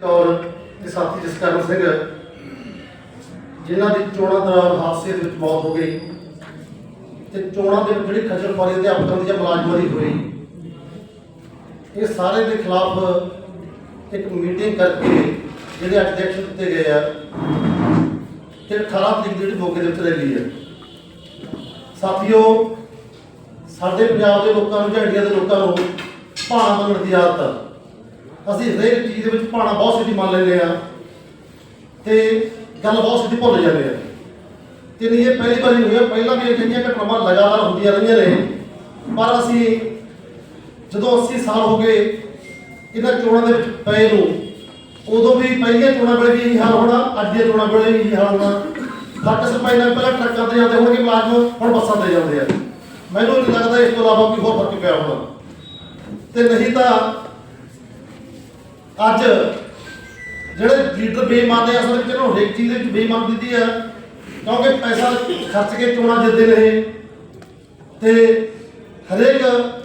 ਔਰ ਤੇ ਸਾਥੀ ਜਸਕਰਨ ਸਿੰਘ ਜਿਨ੍ਹਾਂ ਦੀ ਚੋਣਾਂ ਦੌਰਾਨ ਹਾਦਸੇ ਦੇ ਵਿੱਚ ਮੌਤ ਹੋ ਗਈ ਤੇ ਚੋਣਾਂ ਦੇ ਵਿੱਚ ਜਿਹੜੀ ਖੱਜਲ ਖੁਆਰੀ ਅਧਿਆਪਕਾਂ ਦੀ ਜਾਂ ਮੁਲਾਜ਼ਮਾਂ ਦੀ ਹੋਈ, ਇਹ ਸਾਰੇ ਦੇ ਖਿਲਾਫ ਇੱਕ ਮੀਟਿੰਗ ਕਰਕੇ ਜਿਹੜੇ ਅੱਜ ਐਕਸ਼ਨ ਦਿੱਤੇ ਗਏ ਆ ਤੇ 18 ਤਰੀਕ ਦੀ ਜਿਹੜੀ ਮੌਕੇ ਦੇ ਵਿੱਚ ਰੈਲੀ ਹੈ ਸਾਥੀਓ, ਸਾਡੇ ਪੰਜਾਬ ਦੇ ਲੋਕਾਂ ਨੂੰ ਜਾਂ ਇੰਡੀਆ ਦੇ ਲੋਕਾਂ ਨੂੰ ਭਾਣਾ ਮੰਨਣ ਦੀ ਆਦਤ ਆ। ਅਸੀਂ ਹਰੇਕ ਚੀਜ਼ ਦੇ ਵਿੱਚ ਭਾਣਾ ਬਹੁਤ ਸਿੱਧੀ ਮੰਨ ਲੈਂਦੇ ਆ ਤੇ ਗੱਲ ਬਹੁਤ ਸਿੱਧੀ ਭੁੱਲ ਜਾਂਦੇ ਆ ਤੇ ਨਹੀਂ, ਇਹ ਪਹਿਲੀ ਵਾਰੀ ਹੋਇਆ। ਪਹਿਲਾਂ ਵੀ ਅਜਿਹੀਆਂ ਘਟਨਾਵਾਂ ਲਗਾਤਾਰ ਹੁੰਦੀਆਂ ਰਹੀਆਂ ਨੇ, ਪਰ ਅਸੀਂ ਜਦੋਂ 80 ਸਾਲ ਹੋ ਗਏ ਇਹਨਾਂ ਚੋਣਾਂ ਦੇ ਵਿੱਚ ਪਏ ਨੂੰ, ਉਦੋਂ ਵੀ ਪਹਿਲੀਆਂ ਚੋਣਾਂ ਵੇਲੇ ਵੀ ਇਹੀ ਹਾਲ ਹੋਣਾ, ਅੱਜ ਦੀਆਂ ਚੋਣਾਂ ਵੇਲੇ ਵੀ ਇਹੀ ਹਾਲ ਹੋਣਾ। ਫ਼ਰਕ ਸਿਰਫ ਇੰਨਾ ਪਹਿਲਾਂ ਟਰੱਕਾਂ ਤੇ ਜਾਂਦੇ ਹੋਣਗੇ ਮੁਲਾਜ਼ਮ ਹੁਣ ਬੱਸਾਂ ਤੇ ਜਾਂਦੇ ਆ। ਮੈਨੂੰ ਨਹੀਂ ਲੱਗਦਾ ਇਸ ਤੋਂ ਇਲਾਵਾ ਕੋਈ ਹੋਰ ਫ਼ਰਕ ਪਿਆ ਹੋਣਾ। ਤੇ ਨਹੀਂ ਤਾਂ ਅੱਜ ਜਿਹੜੇ ਲੀਡਰ ਬੇਈਮਾਨ ਨੇ ਅਸਲ ਵਿੱਚ ਇਹਨਾਂ ਨੂੰ ਹਰੇਕ ਚੀਜ਼ ਦੇ ਵਿੱਚ ਬੇਈਮਾਨ ਦਿੱਤੀ ਆ ਕਿਉਂਕਿ ਪੈਸਾ ਖਰਚ ਕੇ ਚੋਣਾਂ ਜਿੱਤਦੇ ਨੇ ਇਹ। ਤੇ ਹਰੇਕ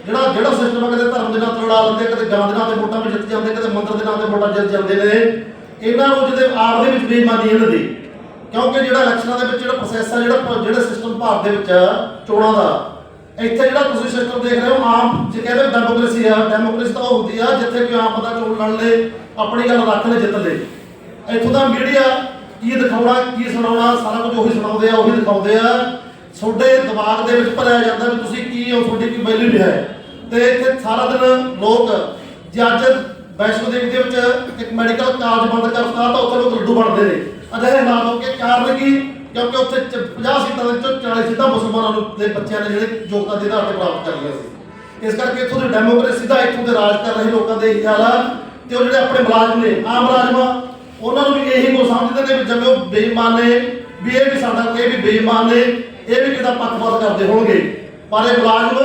ਜਿਹੜਾ ਜਿਹੜਾ ਸਿਸਟਮ ਆ, ਕਦੇ ਧਰਮ ਦੇ ਨਾਂ ਤੇ ਲੜਾ ਲੈਂਦੇ ਕਦੇ ਗਾਂ ਦੇ ਨਾਂ ਤੇ ਵੋਟਾਂ ਵੀ ਜਿੱਤ ਜਾਂਦੇ, ਕਦੇ ਮੰਦਰ ਦੇ ਨਾਂ ਤੇ ਵੋਟਾਂ ਜਿੱਤ ਜਾਂਦੇ ਨੇ ਇਹਨਾਂ ਨੂੰ ਜਿਹਦੇ ਆਪ ਦੇ ਵਿੱਚ ਬੇਈਮਾਨੀ ਇਹਨਾਂ ਦੀ ਕਿਉਂਕਿ ਜਿਹੜਾ ਇਲੈਕਸ਼ਨਾਂ ਦੇ ਵਿੱਚ ਜਿਹੜਾ ਪ੍ਰੋਸੈਸ ਆ, ਜਿਹੜਾ ਜਿਹੜਾ ਸਿਸਟਮ ਭਾਰਤ ਦੇ ਵਿੱਚ ਚੋਣਾਂ ਦਾ ਇੱਥੇ ਜਿਹੜਾ ਤੁਸੀਂ ਸਿਸਟਮ ਦੇਖ ਰਹੇ ਹੋ, ਆਮ ਜੇ ਕਹਿੰਦੇ ਡੈਮੋਕ੍ਰੇਸੀ ਆ ਡੈਮੋਕ੍ਰੇਸੀ ਤਾਂ ਉਹ ਹੁੰਦੀ ਆ, ਜਿੱਥੇ ਕੋਈ ਆਮ ਬੰਦਾ ਚੋਣ ਲੜ ਲੇ, ਆਪਣੀ ਗੱਲ ਰੱਖ ਲੈ, ਜਿੱਤ ਲੇ। ਇੱਥੋਂ ਦਾ ਮੀਡੀਆ ਕੀ ਦਿਖਾਉਣਾ, ਕੀ ਸੁਣਾਉਣਾ, ਸਾਰਾ ਕੁਝ ਉਹੀ ਸੁਣਾਉਂਦੇ ਆ, ਉਹੀ ਦਿਖਾਉਂਦੇ ਆ। ਤੁਹਾਡੇ ਦਿਮਾਗ ਦੇ ਵਿੱਚ ਭਰਿਆ ਜਾਂਦਾ ਵੀ ਤੁਸੀਂ ਕੀ ਹੋ, ਤੁਹਾਡੀ ਕੀ ਵੈਲਿਊ ਨਹੀਂ ਤੇ ਇੱਥੇ ਸਾਰਾ ਦਿਨ ਲੋਕ, ਜੇ ਅੱਜ ਵੈਸ਼ਨੋ ਦੇਵੀ ਦੇ ਵਿੱਚ ਇੱਕ ਮੈਡੀਕਲ ਕਾਲਜ ਬੰਦ ਕਰਤਾ, ਤਾਂ ਉੱਥੇ ਲੋਕ ਲੱਡੂ ਬਣਦੇ ਨੇ। ਅਜਿਹੇ ਨਾ ਹੋ ਕੇ ਕਾਰਨ ਕੀ? ਕਿਉਂਕਿ ਉੱਥੇ ਚ- 50 ਸੀਟਾਂ ਦੇ ਵਿੱਚੋਂ 40 ਸੀਟਾਂ ਮੁਸਲਮਾਨਾਂ ਨੂੰ ਦੇ ਬੱਚਿਆਂ ਨੇ ਜਿਹੜੇ ਯੋਗਤਾ ਦੇ ਆਧਾਰ ਤੇ ਪ੍ਰਾਪਤ ਕਰ ਲਈਆਂ ਸੀ। ਇਸ ਕਰਕੇ ਇੱਥੋਂ ਦੀ ਡੈਮੋਕ੍ਰੇਸੀ ਦਾ ਇੱਥੋਂ ਦੇ ਰਾਜ ਕਰ ਰਹੇ ਲੋਕਾਂ ਦੇ ਇਹੀ ਹਾਲ ਆ ਤੇ ਉਹ ਜਿਹੜੇ ਆਪਣੇ ਮੁਲਾਜ਼ਮ ਨੇ, ਆਮ ਮੁਲਾਜ਼ਮ ਉਹਨਾਂ ਨੂੰ ਵੀ ਇਹੀ ਕੋ ਸਮਝਦੇ ਨੇ ਵੀ ਜਿਵੇਂ ਉਹ ਬੇਈਮਾਨ ਨੇ, ਵੀ ਇਹ ਵੀ ਸਾਡਾ ਇਹ ਵੀ ਬੇਈਮਾਨ ਨੇ, ਇਹ ਵੀ ਕਿਦਾ ਪੱਖਪਾਤ ਕਰਦੇ ਹੋਣਗੇ। ਪਰ ਇਹ ਮੁਲਾਜ਼ਮ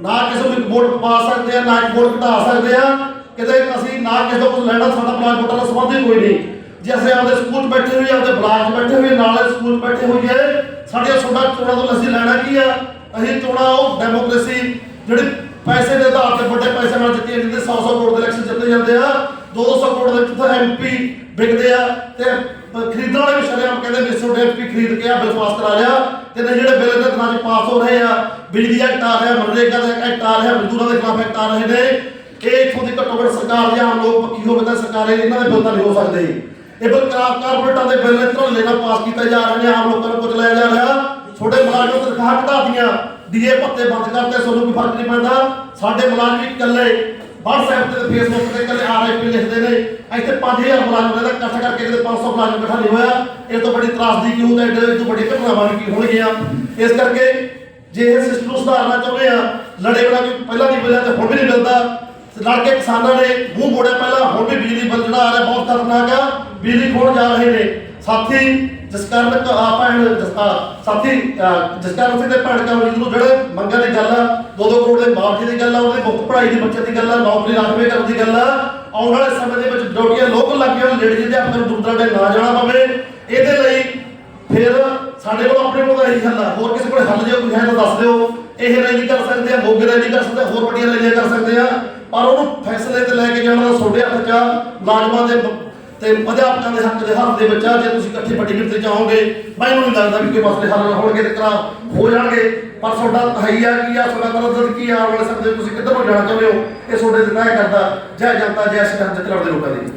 ਨਾ ਕਿਸੇ ਨੂੰ ਵੋਟ ਪਾ ਸਕਦੇ ਆ, ਨਾ ਇੱਕ ਵੋਟ ਘਟਾ ਸਕਦੇ ਆ। ਕਿਤੇ ਅਸੀਂ ਨਾ ਕਿਸੇ ਤੋਂ ਕੁਝ ਲੈਣਾ, ਸਾਡਾ ਮੁਲਾਜ਼ਮ ਵੋਟਾਂ ਦਾ ਸੰਬੰਧ ਹੀ ਕੋਈ ਨਹੀਂ। ਜੇ ਅਸੀਂ ਆਪਦੇ ਸਕੂਲ 'ਚ ਬੈਠੇ ਹੋਈਏ, ਆਪਦੇ ਬਲਾਕ 'ਚ ਬੈਠੇ ਹੋਏ ਨਾਲੇ ਸਕੂਲ ਬੈਠੇ ਹੋਈਏ, ਸਾਡੇ ਛੋਟਾ ਚੋਣਾਂ ਤੋਂ ਅਸੀਂ ਲੈਣਾ ਕੀ ਆ? ਅਸੀਂ ਚੋਣਾਂ ਉਹ ਡੈਮੋਕ੍ਰੇਸੀ ਜਿਹੜੀ ਪੈਸੇ ਦੇ ਆਧਾਰ ਤੇ ਵੱਡੇ ਪੈਸੇ ਨਾਲ ਜਿੱਤੀਆਂ ਜਾਂਦੀਆਂ 100 100 ਕਰੋੜ ਦੇ ਇਲੈਕਸ਼ਨ ਜਿੱਤੇ ਜਾਂਦੇ ਆ 200 ਕਰੋੜ ਦੇ ਕਿੱਥੇ ਐਮਪੀ ਵਿਕਦੇ ਆ, ਤੇ ਖਰੀਦਣ ਵਾਲੇ ਵੀ ਸ਼ਰੇਆਮ ਕਹਿੰਦੇ ਵੀ ਤੁਹਾਡੇ ਐਮਪੀ ਖਰੀਦ ਕੇ ਆ ਬਿੱਲ ਪਾਸ ਕਰਾ ਲਿਆ, ਤੇ ਜਿਹੜੇ ਬਿੱਲ ਦੇ ਦਿਨਾਂ 'ਚ ਪਾਸ ਹੋ ਰਹੇ ਆ, ਬਿਜਲੀ ਐਕਟ ਆ ਰਿਹਾ, ਮਨਰੇਗਾ ਦਾ ਐਕਟ ਆ ਰਿਹਾ, ਮਜ਼ਦੂਰਾਂ ਦੇ ਖਿਲਾਫ ਐਕਟ ਆ ਰਹੇ ਨੇ, ਇਹ ਇੱਥੋਂ ਦੀ ਘੱਟੋ ਘੱਟ ਸਰਕਾਰ ਜਾਂ ਆਮ ਲੋਕ ਪੱਕੀ ਹੋਵੇ ਤਾਂ ਸਰਕਾਰ ਇਹਨਾਂ ਦੇ ਬਿੱਲ ਤਾਂ ਨਹੀਂ ਹੋ ਸਕਦੇ। ਇਹ ਬਿੱਲ ਕਾਰਪੋਰੇਟਾਂ ਦੇ ਬਿੱਲ ਇਤਰੋਂ ਲੈਣਾ ਪਾਸ ਕੀਤਾ ਜਾ ਰਹੇ ਨੇ, ਆਮ ਲੋਕਾਂ ਨੂੰ ਕੁਝ ਲਾਇਆ ਜਾ ਰਿਹਾ। ਛੋਟੇ ਮੁਲਾਜ਼ਮ ਤਨਖਾਹ ਘਟਾਤੀਆਂ ਡੀਏ ਭੱਤੇ ਬੰਦ ਕਰਤੇ, ਤੁਹਾਨੂੰ ਕੋਈ ਫ਼ਰਕ ਨਹੀਂ ਪੈਂਦਾ। ਸਾਡੇ ਮੁਲਾਜ਼ਮ ਇਕੱਲੇ WhatsApp ਤੇ Facebook ਤੇ ਇਕੱਲੇ ਆਰਆਈਪੀ ਲਿਖਦੇ ਨੇ। ਇੱਥੇ 5000 ਮੁਲਾਜ਼ਮ ਦਾ ਇਕੱਠਾ ਕਰਕੇ ਕਿਤੇ 500 ਮੁਲਾਜ਼ਮ ਇਕੱਠਾ ਨਹੀਂ ਹੋਇਆ। ਇਹ ਤੋਂ ਬੜੀ ਤਰਾਸਦੀ ਕੀ ਹੁੰਦਾ ਐਡੇ ਤੋਂ ਬੜੀ ਘਟਨਾਵਾਂ ਕੀ ਹੋਣਗੀਆਂ। ਇਸ ਕਰਕੇ ਜੇ ਇਹ ਸਿਸਟਮ ਨੂੰ ਸੁਧਾਰਨਾ ਚਾਹੁੰਦੇ ਆ, ਲੜੇ ਵਾਲਾ ਕੋਈ ਪਹਿਲਾਂ ਨਹੀਂ ਮਿਲਿਆ ਤੇ ਹੁਣ ਵੀ ਨਹੀਂ ਮਿਲਦਾ। ਲੜ ਕੇ ਕਿਸਾਨਾਂ ਨੇ ਮੂੰਹ ਮੋੜਿਆ ਪਹਿਲਾਂ, ਹੁਣ ਵੀ ਬਿਜਲੀ ਬਿੱਲ ਜਿਹੜਾ ਆ ਰਿਹਾ, ਬਹੁਤ ਖਤਰਨਾਕ ਆ। ਬਿਜਲੀ ਖੋਣ ਜਾ ਰਹੇ ਨੇ। ਸਾਥੀ ਜਸਕਰਨ ਕ- ਆ ਭੈਣ ਸਾਥੀ ਜਸਕਰਨ ਸਿੰਘ ਦੇ ਭੈਣ ਕਮਲਜੀਤ ਨੂੰ ਜਿਹੜੇ ਮੰਗਾਂ ਦੀ ਗੱਲ ਆ, ਦੋ ਦੋ ਕਰੋੜ ਦੇ ਮਾਫੀ ਦੀ ਗੱਲ ਆ, ਉਹਦੀ ਮੁਫਤ ਪੜ੍ਹਾਈ ਦੀ ਬੱਚੇ ਦੀ ਗੱਲ ਆ, ਨੌਕਰੀ ਰਾਖਵੇਂ ਕਰਨ ਦੀ ਗੱਲ ਆ। ਆਉਣ ਵਾਲੇ ਸਮੇਂ ਦੇ ਵਿੱਚ ਡਿਊਟੀਆਂ ਲੋਕਲ ਲੱਗੀਆਂ ਹੋਣ ਲੇਡੀਜ਼ ਦੇ ਆਪਣੇ ਦੂਰ ਦਰਾਡੇ ਨਾ ਜਾਣਾ ਪਵੇ। ਇਹਦੇ ਲਈ ਫਿਰ ਸਾਡੇ ਕੋਲ ਆਪਣੇ ਕੋਲ ਇਹੀ ਹੱਲ ਆ। ਹੋਰ ਕਿਸੇ ਕੋਲ ਹੱਲ ਜੇ ਕੋਈ ਹੈ ਤਾਂ ਦੱਸ ਦਿਓ। ਇਹ ਰੈਲੀ ਕਰ ਸਕਦੇ ਆ, ਮੋਗੇ ਰੈਲੀ ਕਰ ਸਕਦੇ ਆ, ਹੋਰ ਵੱਡੀਆਂ ਰੈਲੀਆਂ ਕਰ ਸਕਦੇ ਆ। ਪਰ ਉਹਨੂੰ ਫੈਸਲੇ ਤੇ ਲੈ ਕੇ ਜਾਣਾ ਤਾਂ ਤੁਹਾਡੇ ਹੱਥ 'ਚ ਆ। ਮੁਲਾਜ਼ਮਾਂ ਦੇ ਤੇ ਅਧਿਆਪਕਾਂ ਦੇ ਹੱਕ ਦੇ ਹੱਥ ਦੇ ਵਿੱਚ ਆ ਜੇ ਤੁਸੀਂ ਇਕੱਠੇ ਵੱਡੀ ਗਿਣਤੀ 'ਚ ਆਓਗੇ ਮੈਨੂੰ ਨਹੀਂ ਲੱਗਦਾ ਵੀ ਕੋਈ ਮਸਲੇ ਹੱਲ ਹੋਣਗੇ, ਤੇ ਕਰਾ ਹੋ ਜਾਣਗੇ। ਪਰ ਤੁਹਾਡਾ ਤਹਈਆ ਕੀ ਆ, ਤੁਹਾਡਾ ਕਰਦਦ ਕੀ ਆ, ਆਉਣ ਵਾਲੇ ਸਮੇਂ ਤੁਸੀਂ ਕਿੱਧਰ ਨੂੰ ਜਾਣਾ ਚਾਹੁੰਦੇ ਹੋ? ਇਹ ਤੁਹਾਡੇ ਤੇ ਤੈਅ ਕਰਦਾ, ਜੈ ਜਨਤਾ, ਜੈ ਸਿੱਖ ਜਤਰਾ ਦੇ ਲੋਕਾਂ ਦੀ।